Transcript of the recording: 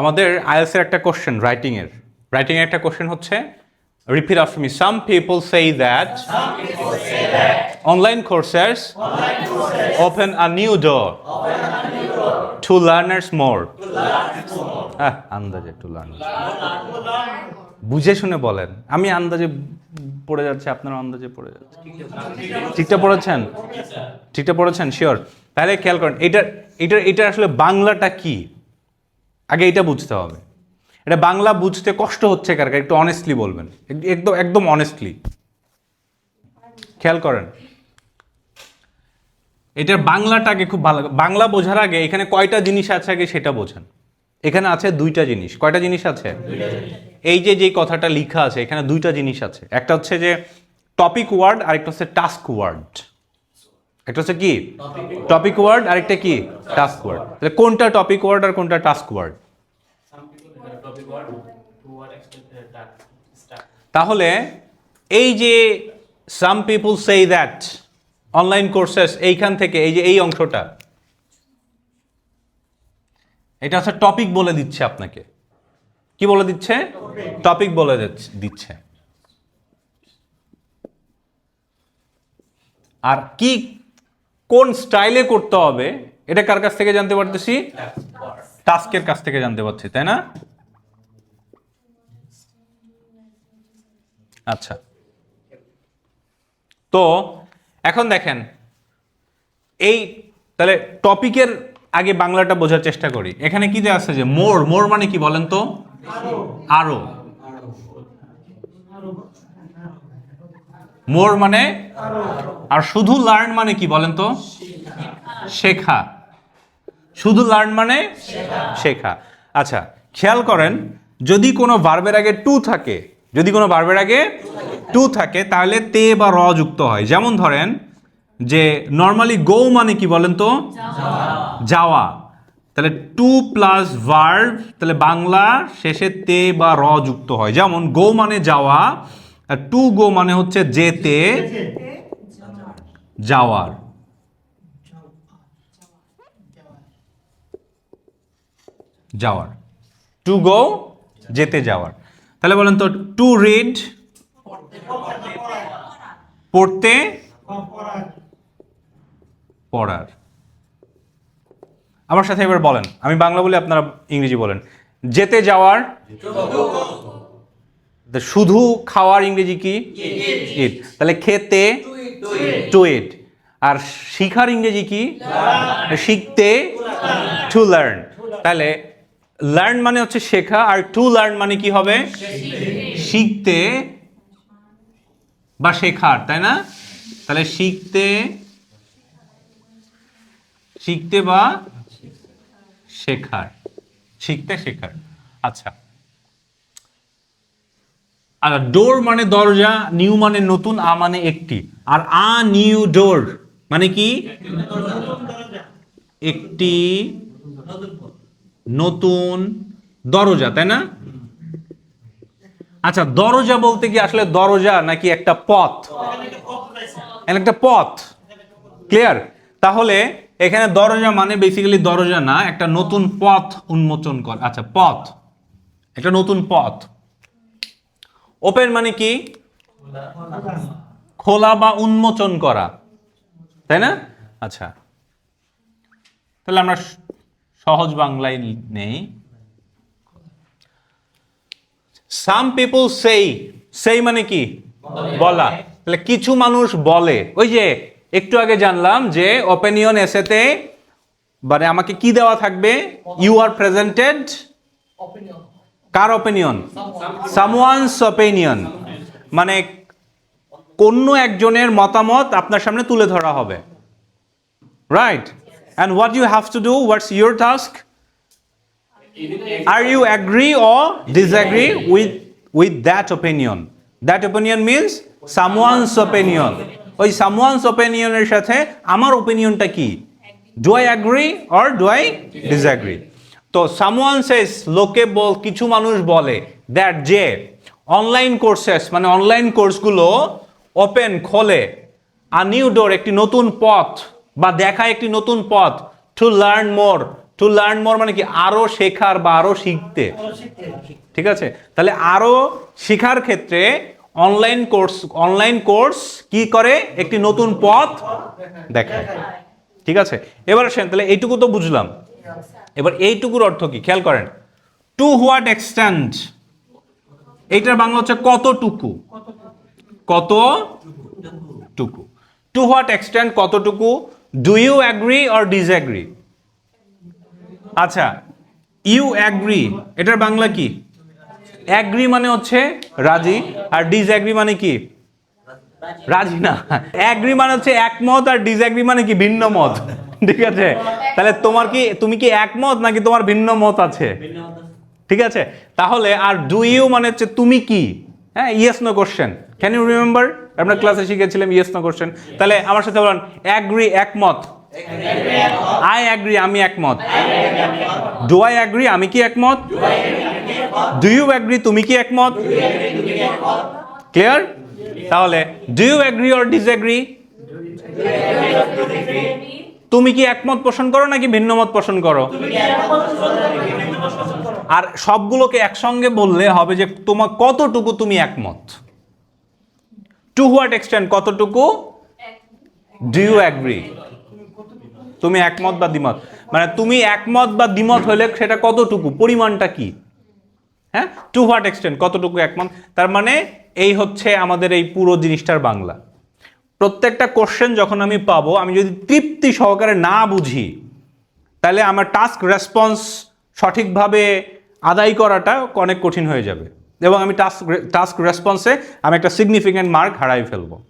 আমাদের আইএলসের একটা কোশ্চেন রাইটিংয়ের রাইটিংয়ের একটা কোশ্চেন হচ্ছে repeat after me some people say that online courses open a new door to learners more আন্দাজে to learners বুঝে শুনে বলেন। আমি আন্দাজে পড়ে যাচ্ছি আপনারা আন্দাজে পড়ে যাচ্ছে ঠিকটা পড়েছেন? ঠিকটা পড়েছেন? শিওর তাহলে খেয়াল করেন এটা এটা এটা আসলে বাংলাটা কি? আগে এটা বুঝতে হবে। এটা বাংলা বুঝতে কষ্ট হচ্ছে কার? একটু অনেস্টলি বলবেন। একদম একদম অনেস্টলি খেয়াল করেন। এটার বাংলাটা আগে খুব ভালো বাংলা বোঝার আগে এখানে কয়টা জিনিস আছে আগে সেটা বোঝেন। এখানে আছে দুইটা জিনিস। কয়টা জিনিস আছে? এই যে যে কথাটা লেখা আছে, এখানে দুইটা জিনিস আছে। একটা হচ্ছে যে টপিক ওয়ার্ড আর একটা হচ্ছে টাস্ক ওয়ার্ড একটা হচ্ছে কি? টপিক ওয়ার্ড আর একটা কি? টাস্ক ওয়ার্ড তাহলে কোনটা টপিক ওয়ার্ড আর কোনটা টাস্ক ওয়ার্ড. তাহলে এই যে some people say that online courses এইখান থেকে, এই যে এই অংশটা, এটা হচ্ছে টপিক বলে দিচ্ছে আপনাকে। কি বলে দিচ্ছে? টপিক বলে দিচ্ছে। আর কি কোন স্টাইলে করতে হবে, এটা কার কাছ থেকে জানতে পারতেছি? টাস্কের কাছ থেকে জানতে পারছি, তাই না? আচ্ছা। তো, এখন দেখেন, এই তাহলে টপিকের আগে বাংলাটা বোঝার চেষ্টা করি। এখানে কি যে আছে যে, মোর মোর মানে কি বলেন তো? আরও। মোর মানে? আর শুধু লার্ন মানে কি বলেন তো? শেখা। শুধু লার্ন মানে? শেখা। আচ্ছা খেয়াল করেন, যদি কোনো ভার্বের আগে টু থাকে, যদি কোনো ভার্বের আগে টু থাকে, তাহলে তে বা র যুক্ত হয়। যেমন ধরেন যে নর্মালি গো মানে কি বলেন তো? যাওয়া। তাহলে টু প্লাস ভার্ব তাহলে বাংলা শেষে তে বা র যুক্ত হয়। যেমন গো মানে যাওয়া টু গো মানে হচ্ছে যেতে, যাওয়ার। যাওয়ার। টু গো যেতে, যাওয়ার। তাহলে বলেন তো টু রিড পড়তে, পড়ার। আমার সাথে এবার বলেন, আমি বাংলা বলি আপনারা ইংরেজি বলেন। যেতে, যাওয়ার শুধু খাওয়ার ইংরেজি কি? ইট তাহলে খেতে টু ইট আর শিখার ইংরেজি কি? শিখতে টু লার্ন তাহলে লার্ন মানে হচ্ছে শেখা আর টু লার্ন মানে কি হবে? শিখতে বা শেখার তাই না? তাহলে শিখতে শিখতে বা শেখার। শিখতে শেখার। আচ্ছা। আর ডোর মানে দরজা নিউ মানে নতুন, আ মানে একটি। আর আ নিউ ডোর মানে কি? একটি নতুন দরজা, তাই না? আচ্ছা দরজা বলতে কি আসলে দরজা নাকি একটা পথ? একটা পথ। ক্লিয়ার তাহলে এখানে দরজা মানে বেসিক্যালি দরজা না, একটা নতুন পথ উন্মোচন কর। আচ্ছা পথ। একটা নতুন পথ। ওপেন মানে কি? খোলা বা উন্মোচন করা। তাই না? আচ্ছা। তাহলে আমরা সহজ বাংলায় নেই। সাম পিপল সেই সেই মানে কি? বলা। তাহলে কিছু মানুষ বলে। ওই যে, একটু আগে জানলাম যে ওপেনিয়ন এসেতে মানে আমাকে কি দেওয়া থাকবে? ইউ আর প্রেজেন্টেড কার ওপিনিয়ন সামওয়ানস ওপিনিয়ন মানে অন্য একজনের মতামত আপনার সামনে তুলে ধরা হবে। Right and what you have to do what's your task are you agree or disagree with with that opinion that opinion means someone's opinion. ওই opinion এর সাথে আমার ওপিনিয়নটা কি? Do I agree or do I disagree তো someone says লোকে বল কিছু মানুষ বলে দ্যাট যে অনলাইন কোর্সেস মানে অনলাইন কোর্সগুলো ওপেন খোলে আর নিউ ডোর একটি নতুন পথ বা দেখা একটি নতুন পথ to learn more to learn more মানে কি আরও শেখার বা আরও শিখতে। ঠিক আছে? তাহলে আরও শেখার ক্ষেত্রে অনলাইন কোর্স অনলাইন কোর্স কি করে? একটি নতুন পথ দেখায়। ঠিক আছে? এবার আসেন তাহলে এইটুকু তো বুঝলাম। এবার এইটুকুর অর্থ কি? খেয়াল করেন। টু হোয়াট এক্সটেন্ট এইটার বাংলা হচ্ছে কতটুকু? কত টুকু টু হোয়াট এক্সটেন্ট কতটুকু? Do you agree or disagree আচ্ছা ইউ অ্যাগ্রি এটার বাংলা কি? অ্যাগ্রি মানে হচ্ছে রাজি, আর ডিসঅ্যাগ্রি মানে কি? রাজি না। অ্যাগ্রি মানে হচ্ছে একমত, আর ডিসঅ্যাগ্রি মানে কি? ভিন্ন মত। ঠিক আছে? তাহলে তোমার কি তুমি কি একমত নাকি তোমার ভিন্ন মত আছে? ঠিক আছে? তাহলে আর ডু ইউ মানে হচ্ছে তুমি কি? হ্যাঁ yes no question can you remember আমরা ক্লাসে শিখেছিলাম ইয়েস নো কোশ্চেন তাহলে আমার সাথে বলেন অ্যাগ্রি একমত? আই অ্যাগ্রি আমি একমত। ডু আই অ্যাগ্রি আমি কি একমত? ডু ইউ অ্যাগ্রি তুমি কি একমত? ক্লিয়ার তাহলে do you agree or disagree তুমি কি একমত পোষণ করো নাকি ভিন্ন মত পোষণ করো আর সবগুলোকে একসঙ্গে বললে হবে যে তোমার কতটুকু তুমি একমত? টু হোয়াট এক্সটেন্ট কতটুকু? ডু ইউ অ্যাগ্রি তুমি একমত বা দ্বিমত? মানে তুমি একমত বা দ্বিমত হলে সেটা কতটুকু? পরিমাণটা কি? হ্যাঁ? টু হোয়াট এক্সটেন্ট কতটুকু একমত? তার মানে এই হচ্ছে আমাদের এই পুরো জিনিসটার বাংলা। প্রত্যেকটা কোশ্চেন যখন আমি পাবো, আমি যদি তৃপ্তি সহকারে না বুঝি, তাহলে আমার টাস্ক রেসপন্স সঠিকভাবে আদায় করাটা অনেক কঠিন হয়ে যাবে। এবং আমি টাস্ক টাস্ক রেসপন্সে আমি একটা সিগনিফিক্যান্ট মার্ক হারাই ফেলব।